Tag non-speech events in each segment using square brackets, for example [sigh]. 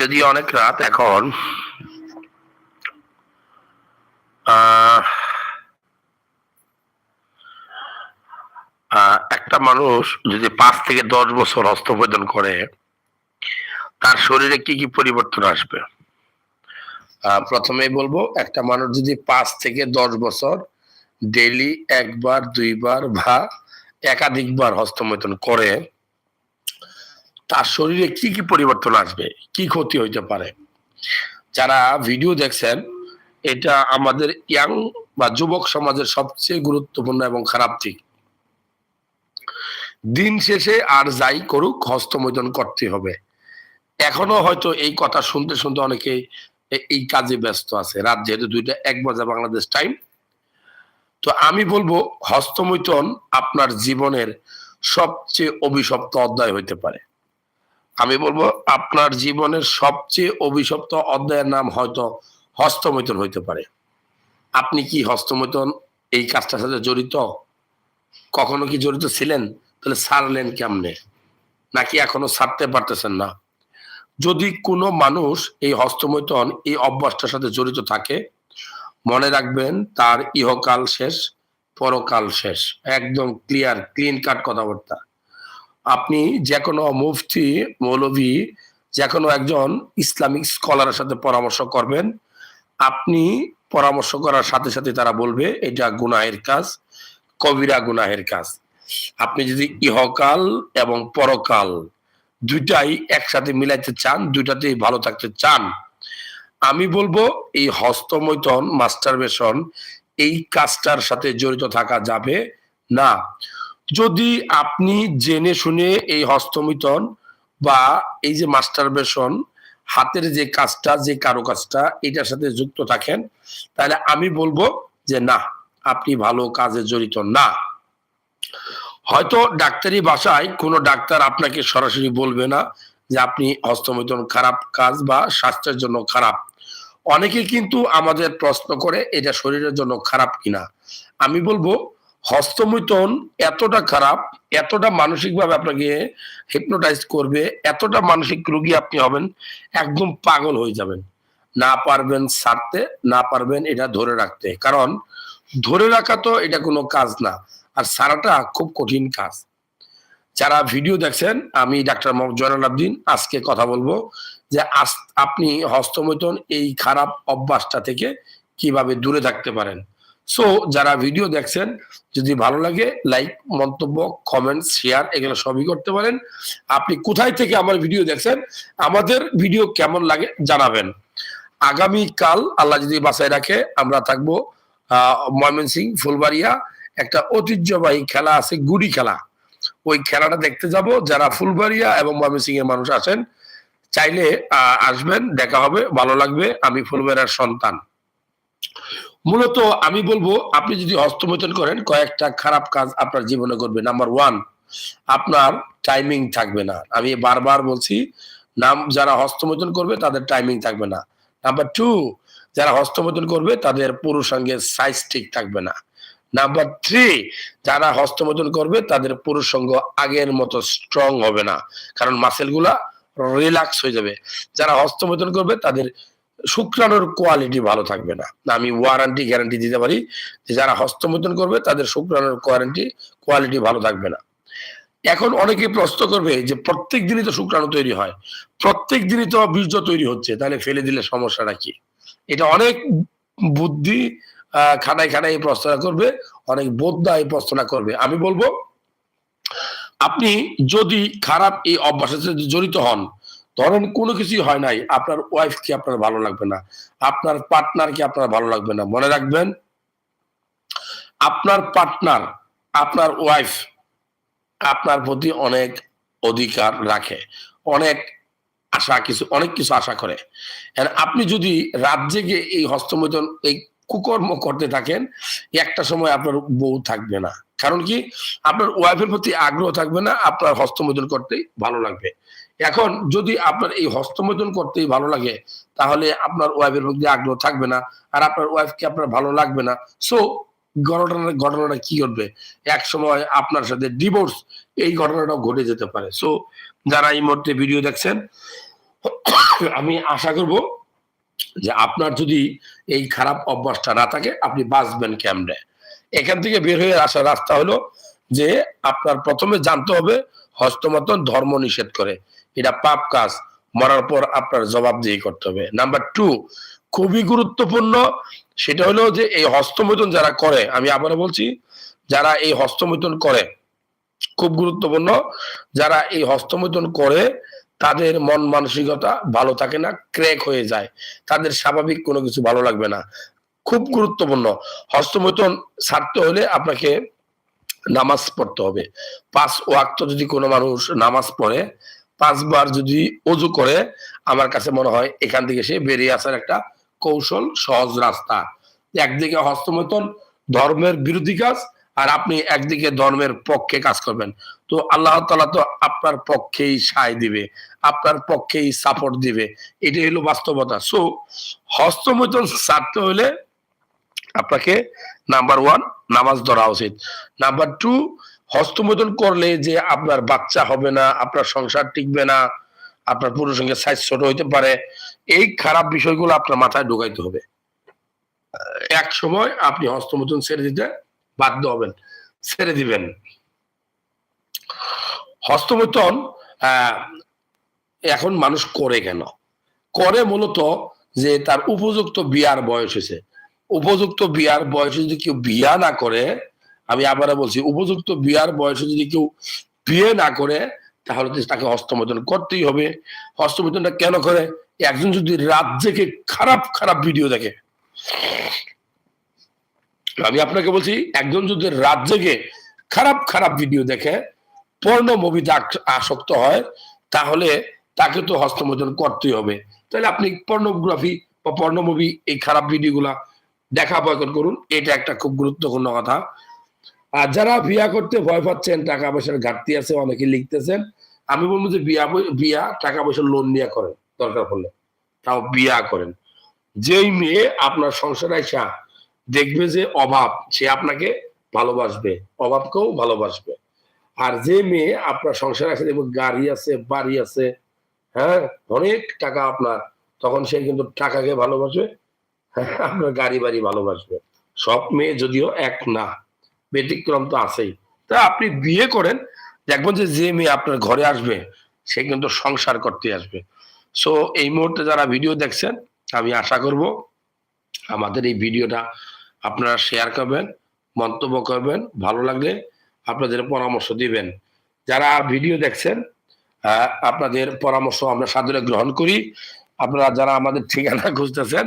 যদি অনেক রাত এখন একটা মানুষ যদি পাঁচ থেকে দশ বছর হস্তভোজন করে, তার শরীরে কি কি পরিবর্তন আসবে? প্রথমেই বলব, একটা মানুষ যদি পাঁচ থেকে দশ বছর ডেইলি একবার, দুইবার বা একাধিকবার হস্তমৈথুন করে তার শরীরে কি কি পরিবর্তন আসবে? কি ক্ষতি হইতে পারে? যারা ভিডিও দেখছেন, এটা আমাদের ইয়াং বা যুবক সমাজের সবচেয়ে গুরুত্বপূর্ণ এবং খারাপ দিক। দিন শেষে আর যাই করুক হস্তমৈথুন করতে হবে। এখনও হয়তো এই কথা শুনতে শুনতে অনেকে এই কাজে ব্যস্ত আছে। রাত যেহেতু দুইটা, এক বাজে বাংলাদেশ টাইম। তো আমি বলব হস্তমৈথুন আপনার জীবনের সবচেয়ে অভিশপ্ত অধ্যায় হইতে পারে। আমি বলব, আপনার জীবনের সবচেয়ে অভিশপ্ত অধ্যায়ের নাম হয়তো হস্তমৈথুন হইতে পারে। আপনি কি হস্তমৈথুন এই কাজটার সাথে জড়িত? কখনো কি জড়িত ছিলেন? তাহলে ছাড়লেন কেমনে? নাকি এখনও ছাড়তে পারতেছেন না? যদি কোনো মানুষ এই হস্তমৈথুন এই অভ্যাসটার সাথে জড়িত থাকে, মনে রাখবেন তার ইহকাল শেষ, পরকাল শেষ। একদম ক্লিয়ার ক্লিন কাট কথাবার্তা। আপনি যে কোনো মুফতি, মৌলভী, যে কোনো একজন ইসলামিক স্কলারের সাথে পরামর্শ করবেন। আপনি পরামর্শ করার সাথে সাথে তারা বলবে, এটা গুনাহের কাজ, কবিরা গুনাহের কাজ। আপনি যদি ইহকাল এবং পরকাল দুইটাই একসাথে মিলাইতে চান, দুইটাতেই ভালো থাকতে চান, আমি বলব এই হস্তমৈথন, মাস্টারবেশন, এই কাজটার সাথে জড়িত থাকা যাবে না। যদি আপনি জেনে শুনে এই হস্তমিথন বা এই যে মাস্টারবেশন, হাতের যে কাজটা, যে কারও কাজটা এটার সাথে যুক্ত থাকেন, তাহলে আমি বলব যে না, আপনি ভালো কাজে জড়িত না। হয়তো ডাক্তারি ভাষায় কোনো ডাক্তার আপনাকে সরাসরি বলবে না যে আপনি হস্তমিথন খারাপ কাজ বা স্বাস্থ্যের জন্য খারাপ। অনেকে কিন্তু আমাদের প্রশ্ন করে, এটা শরীরের জন্য খারাপ কিনা। আমি বলব হস্তমৈথুন এতটা খারাপ, এতটা মানসিকভাবে আপনাকে হিপনোটাইজ করবে, এতটা মানসিক রোগী আপনি হবেন, একদম পাগল হয়ে যাবেন। না পারবেন ছাড়তে না পারবেন এটা ধরে রাখতে। কারণ ধরে রাখা তো এটা কোনো কাজ না, আর সারাটা খুব কঠিন কাজ। যারা ভিডিও দেখছেন, আমি ডাক্তার জয়নাল আবদিন, আজকে কথা বলব যে আপনি হস্তমৈথুন এই খারাপ অভ্যাসটা থেকে কীভাবে দূরে থাকতে পারেন। সো যারা ভিডিও দেখছেন, যদি ভালো লাগে লাইক মন্তব্য কমেন্ট শেয়ার এগুলো সবই করতে পারেন। আপনি কোথায় থেকে আমার ভিডিও দেখছেন, আমাদের ভিডিও কেমন লাগে জানাবেন। আগামী কাল আল্লাহ যদি বাঁচায় রাখে, আমরা থাকব ময়মনসিং, ফুলবাড়িয়া, একটা ঐতিহ্যবাহী খেলা আছে, গুড়ি খেলা। ওই খেলাটা দেখতে যাব। যারা ফুলবাড়িয়া এবং ময়মনসিং এর মানুষ আছেন, চাইলে আসবেন, দেখা হবে, ভালো লাগবে। আমি ফুলবাড়িয়ার সন্তান। মূলত আমি বলব, আপনি যদি হস্তমৈথুন করেন, কয়েকটা খারাপ কাজ আপনার জীবনে করবে নাম্বার ওয়ান আপনার টাইমিং থাকবে না। আমি বারবার বলছি, নাম যারা হস্তমৈথুন করবে, তাদের টাইমিং থাকবে না। নাম্বার টু যারা হস্তমৈথুন করবে, তাদের পুরুষাঙ্গের সাইজ ঠিক থাকবে না। নাম্বার থ্রি যারা হস্তমোচন করবে, তাদের পুরুষাঙ্গ আগের মতো স্ট্রং হবে না। কারণ মাসেলগুলা রিল্যাক্স হয়ে যাবে। যারা হস্তমোচন করবে, তাদের শুক্রাণুর কোয়ালিটি ভালো থাকবে না। আমি ওয়ারেন্টি গ্যারান্টি দিতে পারি যে যারা হস্তমৈথুন করবে, তাদের শুক্রাণুর কোয়ারেন্টি কোয়ালিটি ভালো থাকবে না। এখন অনেকে প্রশ্ন করবে যে প্রত্যেক দিনই তো শুক্রাণু তৈরি হয়, প্রত্যেক দিনই তো বীর্য তৈরি হচ্ছে, তাহলে ফেলে দিলে সমস্যাটা কি? এটা অনেক বুদ্ধি খাটাই খাটাই এই প্রশ্নটা করবে, অনেক বোদ্ধা এই প্রশ্নটা করবে। আমি বলব, আপনি যদি খারাপ এই অভ্যাসের সাথে জড়িত হন ধরেন কোনো কিছুই হয় নাই, আপনার ওয়াইফকে আপনার ভালো লাগবে না, আপনার পার্টনারকে আপনার ভালো লাগবে না, মনে রাখবেন, আপনার পার্টনার আপনার ওয়াইফ আপনার প্রতি অনেক অধিকার রাখে, অনেক আশা কিছু, অনেক কিছু আশা করে। আপনি যদি রাত জেগে এই হস্তমৈথুন, এই কুকর্ম করতে থাকেন, একটা সময় আপনার বউ থাকবে না। কারণ কি? আপনার ওয়াইফের প্রতি আগ্রহ থাকবে না, আপনার হস্তমৈথুন করতেই ভালো লাগবে। এখন যদি আপনার এই হস্তমৈথুন করতেই ভালো লাগে, তাহলে আপনার ওয়াইফের প্রতি আগ্রহ থাকবে না, আর আপনার ওয়াইফকে আপনার ভালো লাগবে না। সো ঘটনাটা ঘটনাটা কি ঘটবে? এক সময় আপনার সাথে ডিভোর্স এই ঘটনাটাও ঘটে যেতে পারে। সো যারা এই মুহূর্তে ভিডিও দেখছেন, আমি আশা করব যে আপনার যদি এই খারাপ অভ্যাসটা না থাকে, আপনি বাঁচবেন কেমনে? এখান থেকে বের হয়ে আসার রাস্তা হলো যে আপনার প্রথমে জানতে হবে হস্তমতন ধর্ম নিষেধ করে। এটা পাপ কাজ। মরার পর আপনার জবাবদিহি করতে হবে। নাম্বার টু খুবই গুরুত্বপূর্ণ, সেটা হলো যে এই হস্তমৈথুন যারা করে, আমি আবারও বলছি, যারা এই হস্তমৈথুন করে, খুব গুরুত্বপূর্ণ, যারা এই হস্তমৈথুন করে, তাদের মন মানসিকতা ভালো থাকে না, ক্র্যাক হয়ে যায়। তাদের স্বাভাবিক কোনো কিছু ভালো লাগবে না। খুব গুরুত্বপূর্ণ, হস্তমৈথুন ছাড়তে হলে আপনাকে নামাজ পড়তে হবে। পাঁচ ওয়াক্ত যদি কোনো মানুষ নামাজ পড়ে পাঁচবার যদি অজু করে, আমার কাছে মনে হয় এখান থেকে সে বেরিয়ে আসার একটা কৌশল, সহজ রাস্তা। একদিকে হস্তমৈথুন, ধর্মের বিরোধী কাজ, আর আপনি একদিকে ধর্মের পক্ষে কাজ করবেন। তো আল্লাহ তালা তো আপনার পক্ষেই সায় দিবে, আপনার পক্ষেই সাপোর্ট দিবে। এটাই হলো বাস্তবতা। সো হস্তমৈথুন ছাড়তে হলে আপনাকে নাম্বার ওয়ান নামাজ ধরা উচিত। নাম্বার টু হস্তমৈথুন করলে যে আপনার বাচ্চা হবে না আপনার সংসার টিকবে না আপনার পুরুষ সঙ্গে সাইজ ছোট হইতে পারে এই খারাপ বিষয়গুলো আপনার মাথায় ঢুকাইতে হবে। এক সময় আপনি হস্তমৈথুন ছেড়ে দিতে বাধ্য হবেন ছেড়ে দিবেন। হস্তমৈথুন আহ, এখন মানুষ করে কেন? করে মূলত যে তার উপযুক্ত বিয়ার বয়স হয়েছে। উপযুক্ত বিয়ার বয়সে যদি কেউ বিয়া না করে আমি আবারও বলছি, উপযুক্ত বিয়ার বয়সে যদি কেউ বিয়ে না করে, তাহলে তাকে হস্তমৈথুন করতেই হবে। হস্তমৈথুনটা কেন করে? একজন যদি রাত জেগে খারাপ খারাপ ভিডিও দেখে। আমি আপনাকে বলছি, একজন যদি রাত জেগে খারাপ খারাপ ভিডিও দেখে, পর্ণ মুভিতে আসক্ত হয়, তাহলে তাকে তো হস্তমোচন করতেই হবে। তাহলে আপনি পর্নোগ্রাফি বা পর্ণ মুভি এই খারাপ ভিডিওগুলা দেখা বয়কট করুন। এটা একটা খুব গুরুত্বপূর্ণ কথা। আর যারা বিয়া করতে ভয় পাচ্ছেন টাকা পয়সার ঘাটতি আছে অনেকে লিখতেছেন আমি বলব যে বিয়া বিয়া টাকা পয়সা লোন নিয়ে করেন দরকার পড়লে। তাও বিয়া করেন। যেই মেয়ে আপনার সংসার আইসা দেখবে যে অভাব সে আপনাকে ভালোবাসবে অভাবকেও ভালোবাসবে। আর যে মেয়ে আপনার সংসার আছে দেখব গাড়ি আছে বাড়ি আছে হ্যাঁ অনেক টাকা আপনার তখন সে কিন্তু টাকাকে ভালোবাসবে হ্যাঁ, আপনার গাড়ি বাড়ি ভালোবাসবে। সব মেয়ে যদিও এক না ব্যতিক্রম তো আছেই। তা আপনি বিয়ে করেন, দেখবেন যে যে মেয়ে আপনার ঘরে আসবে, সে কিন্তু সংসার করতে আসবে। সো এই মুহূর্তে যারা ভিডিও দেখছেন, আমি আশা করব আমাদের এই ভিডিওটা আপনারা শেয়ার করবেন, মন্তব্য করবেন, ভালো লাগলে আপনাদের পরামর্শ দিবেন। যারা ভিডিও দেখছেন আপনাদের পরামর্শ আমরা সাদরে গ্রহণ করি। আপনারা যারা আমাদের ঠিকানা খুঁজতেছেন,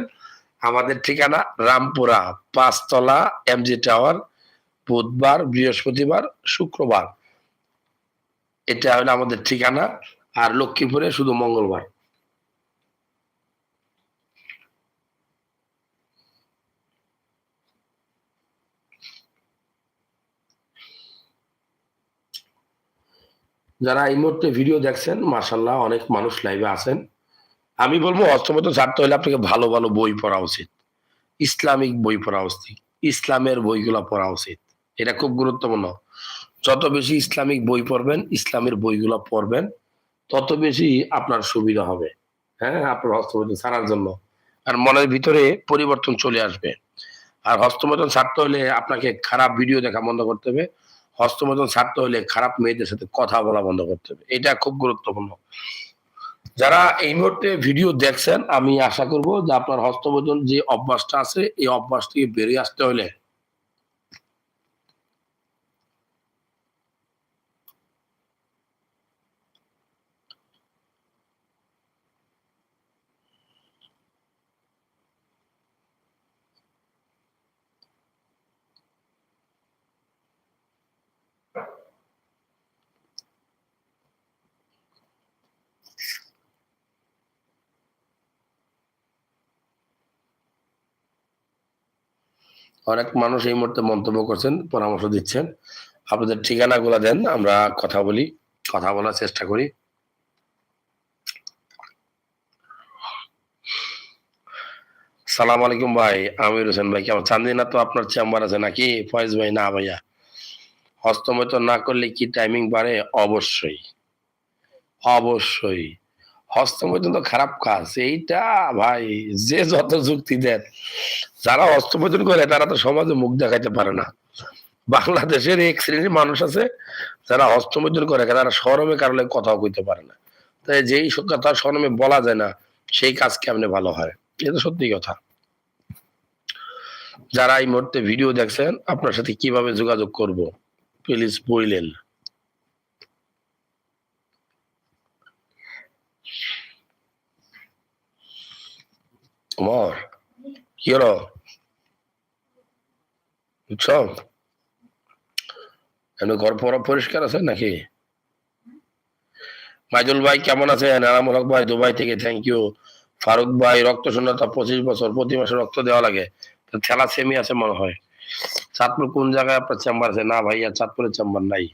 আমাদের ঠিকানা রামপুরা, পাঁচতলা এমজি টাওয়ার বুধবার, বৃহস্পতিবার, শুক্রবার। এটা হলো আমাদের ঠিকানা, আর লক্ষ্মীপুরে শুধু মঙ্গলবার। যারা এই মুহূর্তে ভিডিও দেখছেন মার্শাল্লাহ অনেক মানুষ লাইভে আছেন। আমি বলব অষ্টমত ছাড়তে হলে আপনাকে ভালো ভালো বই পড়া উচিত। ইসলামিক বই পড়া উচিত। ইসলামের বইগুলো পড়া উচিত। এটা খুব গুরুত্বপূর্ণ। যত বেশি ইসলামিক বই পড়বেন, ইসলামের বইগুলো পড়বেন, তত বেশি আপনার সুবিধা হবে হ্যাঁ আপনার হস্তমৈথুন ছাড়ার জন্য। আর মনের ভিতরে পরিবর্তন চলে আসবে। আর হস্তমৈথুন ছাড়তে হলে আপনাকে খারাপ ভিডিও দেখা বন্ধ করতে হবে। হস্তমৈথুন ছাড়তে হলে খারাপ মেয়েদের সাথে কথা বলা বন্ধ করতে হবে। এটা খুব গুরুত্বপূর্ণ। যারা এই মুহূর্তে ভিডিও দেখছেন, আমি আশা করব যে আপনার হস্তমৈথুন যে অভ্যাসটা আছে, এই অভ্যাস থেকে বেরিয়ে আসতে হলে অনেক মানুষ এই মুহূর্তে মন্তব্য করছেন, পরামর্শ দিচ্ছেন। আপনাদের ঠিকানাগুলো দেন, আমরা কথা বলি, কথা বলার চেষ্টা করি। সালাম আলাইকুম ভাই, আমির হোসেন ভাই, কেমন? চান্দিনা তো আপনার চেম্বার আছে নাকি? ফয়েজ ভাই, না ভাইয়া। হস্তমৈথুন না করলে কি টাইমিং বাড়ে? অবশ্যই। অবশ্যই। হস্তমৈথুন তো খারাপ কাজ, এইটা ভাই, যে যত যুক্তি দেন, যারা হস্তমৈথুন করে, তারা তো সমাজে মুখ দেখাইতে পারে না। বাংলাদেশের এক শ্রেণির মানুষ আছে, যারা হস্তমৈথুন করে, তারা শরমে কারণে কথাও কইতে পারে না। তাই যেই কথা শরমে বলা যায় না, সেই কাজ কেমনে ভালো হয়? এটা সত্যি কথা। যারা এই মুহূর্তে ভিডিও দেখছেন, আপনার সাথে কীভাবে যোগাযোগ করব প্লিজ বললেন আমার কি হলো বুঝছ এমনি ঘর পর পরিষ্কার আছে নাকি? মাইদুল ভাই কেমন আছে নারামুল হক ভাই, দুবাই থেকে থ্যাংক ইউ ফারুক ভাই রক্ত শূন্যতা পঁচিশ বছর, প্রতি মাসে রক্ত দেওয়া লাগে। খেলা সেমি আছে মনে হয়। চাঁদপুর কোন জায়গায় আপনার চেম্বার আছে? না ভাইয়া, চাঁদপুরের চেম্বার নাই।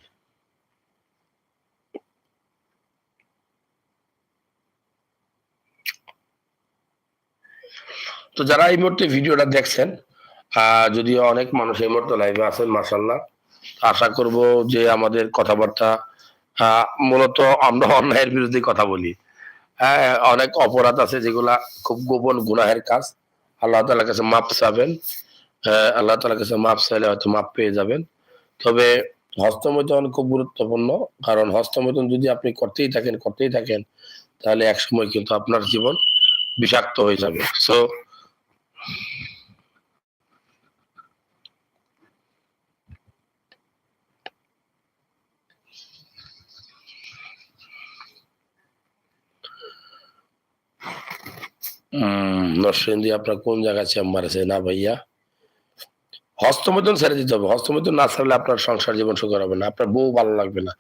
তো যারা এই মুহূর্তে ভিডিওটা দেখছেন যদিও অনেক মানুষ এই মুহূর্তে লাইভে আছেন মাসাল্লাহ আশা করব যে আমাদের কথাবার্তা মূলত আমরা অন্যায়ের বিরুদ্ধে কথা বলি। হ্যাঁ অনেক অপরাধ আছে যেগুলা খুব গোপন গুনাহের কাজ। আল্লাহ তালার কাছে মাপ চাবেন আল্লাহ তালার কাছে মাপ চাইলে হয়তো মাপ পেয়ে যাবেন। তবে হস্তমৈথুন খুব গুরুত্বপূর্ণ, কারণ হস্তমৈথুন যদি আপনি করতেই থাকেন করতেই থাকেন, তাহলে এক সময় কিন্তু আপনার জীবন বিষাক্ত হয়ে যাবে। সো নরসিংদী আপনার কোন জায়গায় চেম্বার আছে? না ভাইয়া। হস্তমৈথুন ছেড়ে দিতে হবে। হস্তমৈথুন না ছাড়লে আপনার সংসার জীবন সুখর হবে না। আপনার বউ ভালো লাগবে না।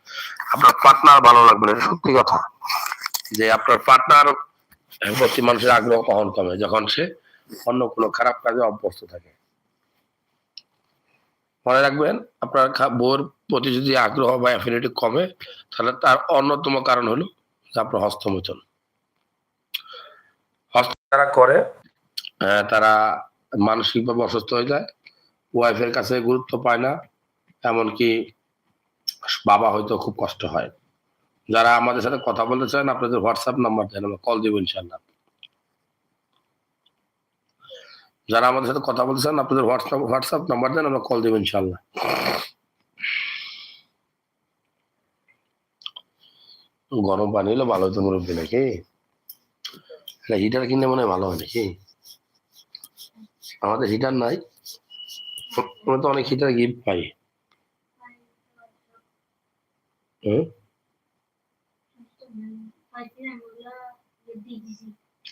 আপনার পার্টনার ভালো লাগবে না। সত্যি কথা। যে আপনার পার্টনার প্রতি মানুষের আগ্রহ কখন কমে? যখন সে অন্য কোনো খারাপ কাজে অভ্যস্ত থাকে। মনে রাখবেন, আপনার বউর প্রতি যদি আগ্রহ বা অ্যাফিনিটি কমে, তাহলে তার অন্যতম কারণ হলো আপনার হস্তমৈথুন হস্ত যারা করে তারা মানসিকভাবে অসুস্থ হয়ে যায় ওয়াইফের কাছে গুরুত্ব পায় না, এমনকি বাবা হয়তো খুব কষ্ট হয়। যারা আমাদের সাথে কথা বলতে চান আপনাদের হোয়াটসঅ্যাপ নাম্বার দেন, আমরা কল দেবো ইনশাল্লাহ যারা আমাদের সাথে কথা বলতে চান আপনাদের হোয়াটসঅ্যাপ হোয়াটসঅ্যাপ নাম্বার দেন আমরা কল দেবো ইনশাল্লাহ গরম পানি হলে ভালো হতো মুরব্বী নাকি? হিটার কিনলে মনে হয় ভালো হয় নাকি? আমাদের হিটার নাই। আমরা তো অনেক হিটার গিফট পাই। হুম?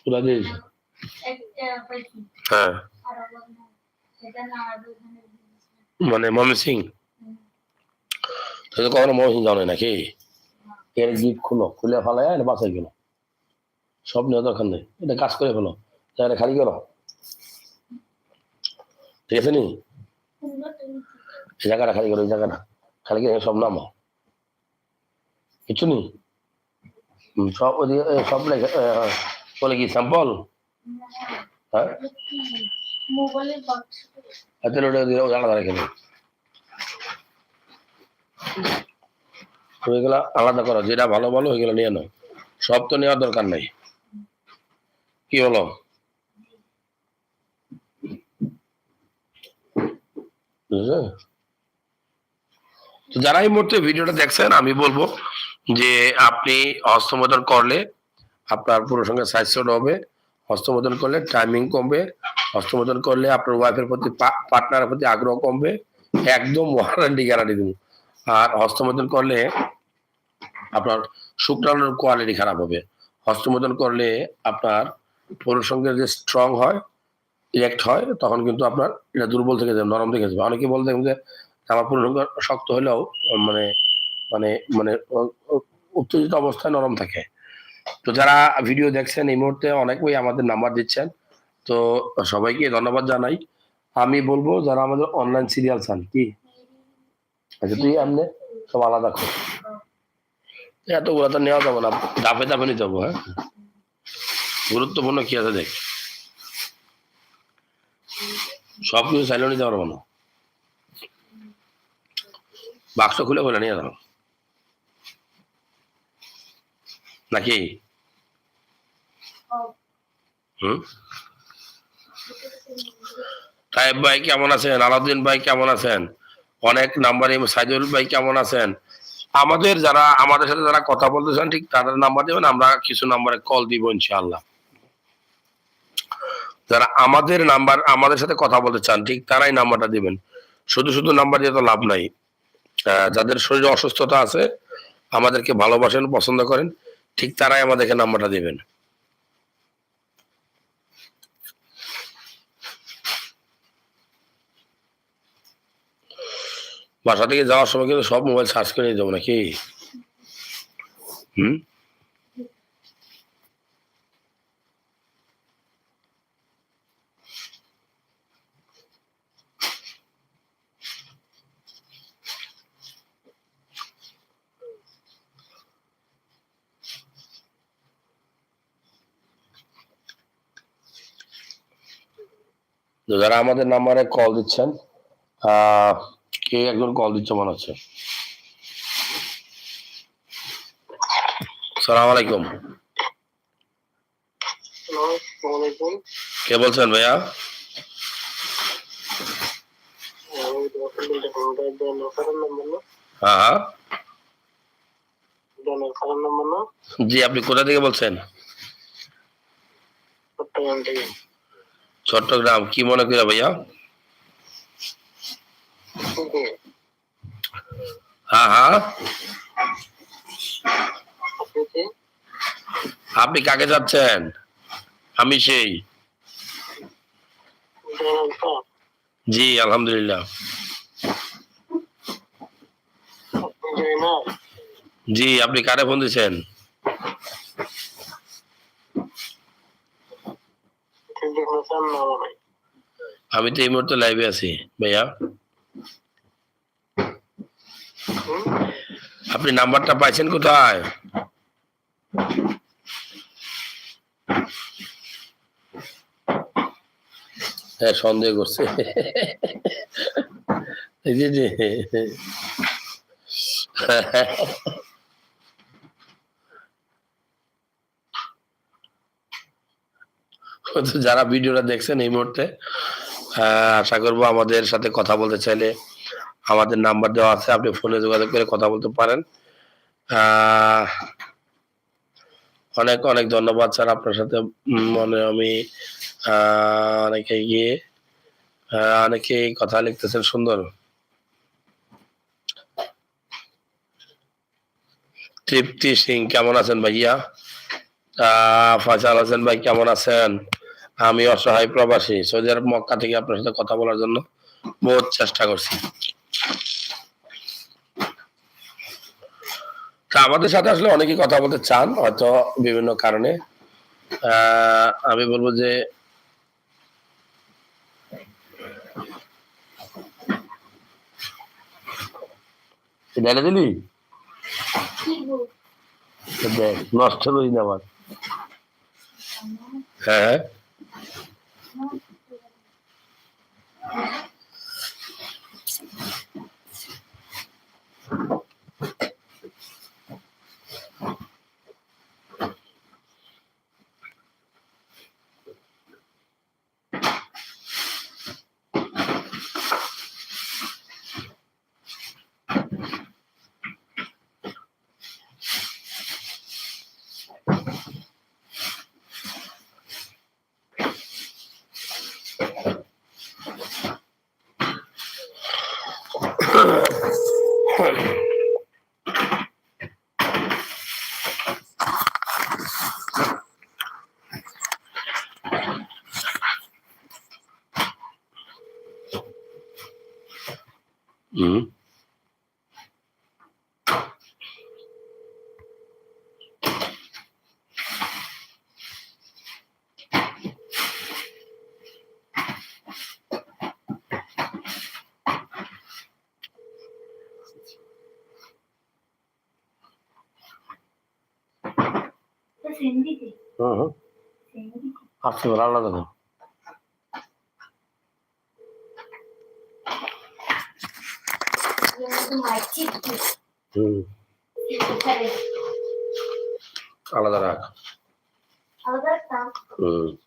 ওরা দিয়েছে? হ্যাঁ। মানে মমি সিং? তাহলে কখনো মমি সিং যাও নাকি? এর গিফট খুলো, খুলে ফেলায় এটা বাসায় গেল সব নেওয়া দরকার নেই, এটা কাজ করে ফেলো জায়গাটা খালি করো। ঠিক আছে নি? জায়গাটা খালি করো জায়গাটা। খালি করে সব নামো কিছু নেই সব ওদিকে সব। বলে কি স্যাম্পল হ্যাঁ? আচ্ছা ওটা আলাদা ওইগুলা করো যেটা ভালো ভালো ওইগুলো নিয়ে নাও। সব তো নেওয়ার দরকার নাই। কি হলো? তো যারা এই মুহূর্তে ভিডিওটা দেখছেন আমি বলব যে আপনি হস্তমোদন করলে আপনার পুরো সঙ্গে স্বাস্থ্য হবে। হস্তমোদন করলে টাইমিং কমবে, হস্তমোদন করলে আপনার ওয়াইফের প্রতি পার্টনারের প্রতি আগ্রহ কমবে, একদম ওয়ারেন্টি গ্যারান্টি দেবো। আর হস্তমোদন করলে আপনার শুক্রাণুর কোয়ালিটি খারাপ হবে। হস্তমোদন করলে আপনার পুরুষঙ্গের যে স্ট্রং হয় ইরেক্ট হয়, তখন কিন্তু আপনার এটা দুর্বল থেকে যাবে, নরম থেকে যাবে। অনেকে বলতে যে, আমার পুরুষঙ্গ শক্ত হলেও মানে মানে মানে উত্তেজিত অবস্থায় নরম থাকে। তো যারা ভিডিও দেখছেন, এই মুহূর্তে অনেকেই আমাদের নাম্বার দিচ্ছেন। তো সবাইকে ধন্যবাদ জানাই। আমি বলব, যারা আমাদের অনলাইন সিরিয়াল চান, কি? আচ্ছা তুই এমনি সব আলাদা কর। এতগুলো তো নেওয়া যাবে না দাপে দাপে নিতে হবে হ্যাঁ? গুরুত্বপূর্ণ কি আছে দেখ। সব কিছু চাইলেও নিতে পারব না বাক্স খুলে বলে নিয়ে যাও। নাকি? হুম? সাহেব ভাই কেমন আছেন? আলাউদ্দিন ভাই কেমন আছেন? অনেক নাম্বারে সাইদুল ভাই কেমন আছেন? আমাদের যারা আমাদের সাথে যারা কথা বলতে চান ঠিক তাদের নাম্বার দেবেন আমরা কিছু নাম্বারে কল দিব ইনশাআল্লাহ। যারা আমাদের নাম্বার আমাদের সাথে কথা বলতে চান ঠিক তারাই নাম্বারটা দিবেন। শুধু শুধু নাম্বার দিয়ে তো লাভ নাই। আহ, যাদের শরীরে অসুস্থতা আছে আমাদেরকে ভালোবাসেন পছন্দ করেন। ঠিক তারাই আমাদেরকে নাম্বারটা দিবেন। বাসা থেকে যাওয়ার সময় কিন্তু সব মোবাইল সার্চ করে যাব নাকি? হুম? তো যারা আমাদের নাম্বারে কল দিচ্ছেন কে একজন কল দিচ্ছে মনে হচ্ছে? সালাম আলাইকুম। কে বলছেন ভাইয়া? হ্যাঁ হ্যাঁ। জি আপনি কোথা থেকে বলছেন? চট্টগ্রাম, কি মনে করে ভাইয়া? হ্যাঁ হ্যাঁ। আপনি কাকে যাচ্ছেন? আমি সেই। জি, আলহামদুলিল্লাহ। জি, আপনি কারে ফোন দিচ্ছেন ঠিক দেখলে চান না মানে আমি তো এই মুহূর্তে লাইভে আছি ভাইয়া। আপনি নাম্বারটা পাইছেন কোথায়? হ্যাঁ সন্দেহ করছে যে তো যারা ভিডিওটা দেখছেন এই মুহূর্তে আশা করব আমাদের সাথে কথা বলতে চাইলে আমাদের নাম্বার দেওয়া আছে, আপনি ফোনে যোগাযোগ করে কথা বলতে পারেন। অনেক অনেক ধন্যবাদ স্যার আপনার সাথে। মানে আমি অনেকে গিয়ে অনেকে কথা লিখতেছেন সুন্দর। তৃপ্তি সিং, কেমন আছেন ভাইয়া? ফয়সাল হোসেন ভাই, কেমন আছেন? আমি অসহায় প্রবাসী সৌদি আরব মক্কা থেকে আপনার সাথে কথা বলার জন্য বহুত চেষ্টা করছি। তা আমাদের সাথে আসলে অনেকেই কথা বলতে চান হয়তো বিভিন্ন কারণে। আমি বলব যে ঢেলে দিলি? দেখ নষ্ট করি না আবার হ্যাঁ। হুম তো সেন্ডি দে হুম হুম সেন্ডি আসতে পারে Hum. Fala, Daraca. Fala, Daraca.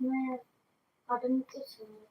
রাখ আলাদা একটা হুম আপনার কটন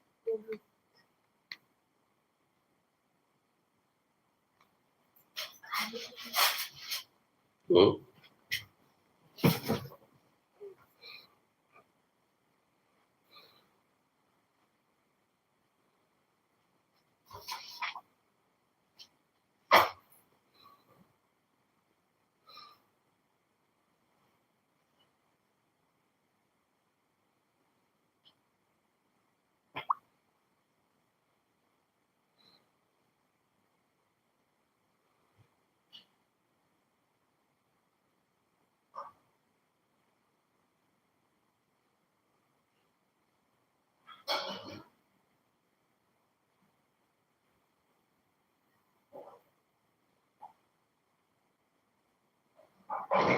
Thank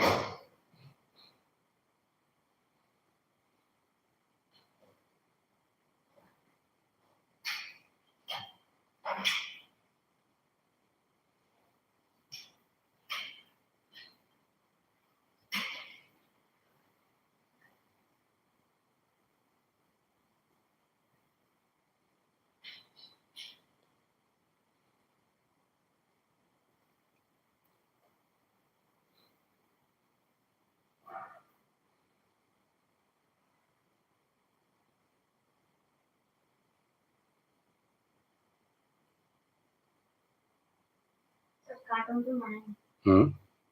you. কার্টুন তো নাই হুম?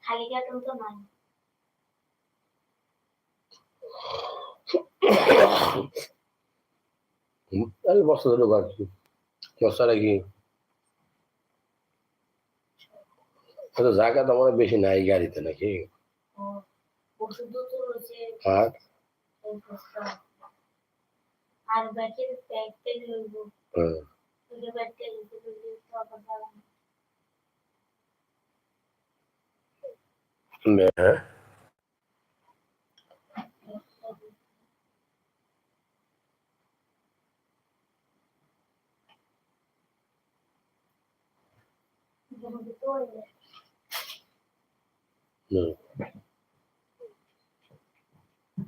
খালি কার্টুন তো নাই তাহলে বস্তা ধরে বস্তাটা কি? এত জায়গা তো আমার বেশি নাই গাড়িতে নাকি? তো আর? বস্তা। আর ব্যাগের ব্যাগটা লইব হুম, ওই ব্যাগটা লিখে দিলে হ্যাঁ।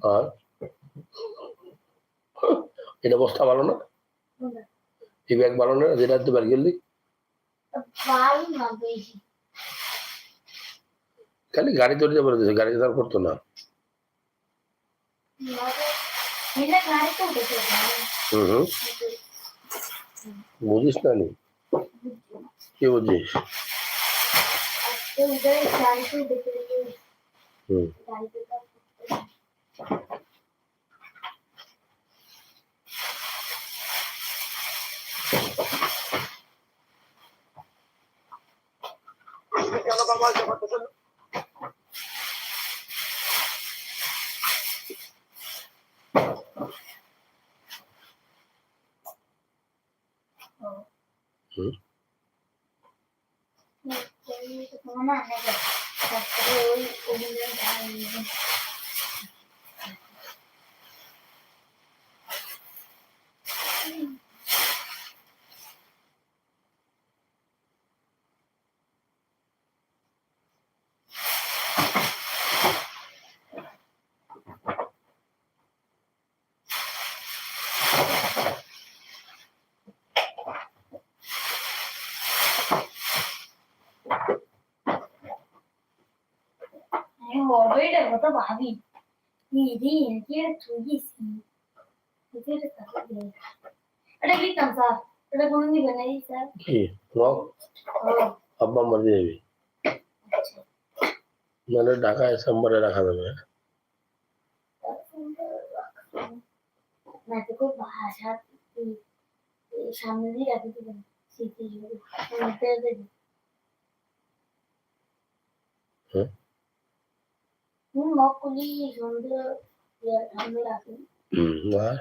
আর? [laughs] এটা বস্তা ভালো না? এই ব্যাগ ভালো না? যেটা তো ব্যাগ গেলি? না বেশি। খালি গাড়ি দরজা বলে দিয়েছে গাড়ি দাঁড় করতো না বুঝিস না নি কি বুঝিস। হুম। इन्वॉल्वेड वो तो भाभी मेरी एंटीर थोड़ी सी इधर तक गए अरे की कम सा अरे कौन नहीं बनाई सर जी लो अब्बा मर जाएगी मैंने ढाका ऐसा मरे रखा था मैं मैं तो को भाषा सामने नहीं रहती थी सीखी जो मैं तेरे हम्म সন্ধ্যে সামনে রাখেন হুম আর